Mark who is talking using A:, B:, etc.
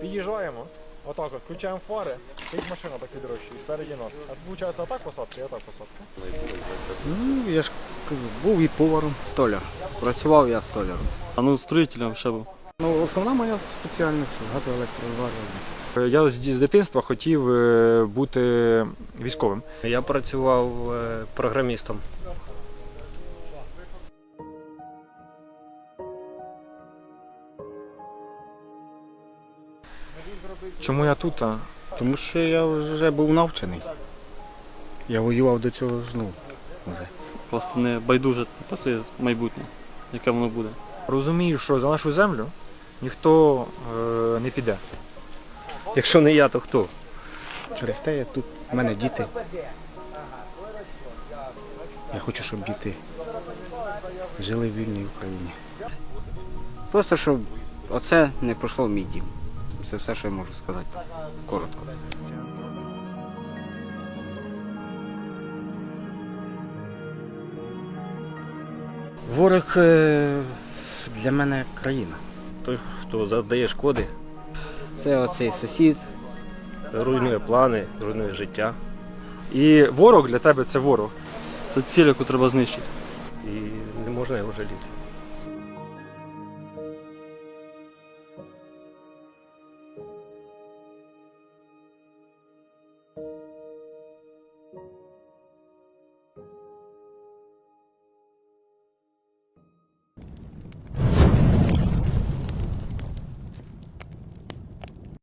A: Під'їжджаємо, отак ось, включаємо фари, стоїть машина так відрощує, спереді нас. А виходить, отак посадка і отак посадка.
B: Ну, я ж був і поваром, столяр. Працював я столяром.
C: А ну строїтелем ще був.
B: Ну, основна моя спеціальність газоелектрозварювання.
A: Я з, з дитинства хотів е, бути військовим.
D: Я працював е, програмістом.
A: Чому я тут? а?
B: Тому що я вже був навчений. Я воював до цього вже.
C: Просто не байдуже про своє майбутнє, яке воно буде.
A: Розумію, що за нашу землю ніхто е, не піде.
D: Якщо не я, то хто?
B: Через те я тут, в мене діти. Я хочу, щоб діти жили в вільній Україні. Просто щоб оце не пройшло в мій дім. Це все, що я можу сказати. Коротко. Ворог е, для мене країна.
D: Той, хто завдає шкоди,
B: Це оцей сусід,
D: руйнує плани, руйнує життя.
A: І ворог для тебе це ворог.
C: Це ціль, яку треба знищити.
D: І не можна його жаліти.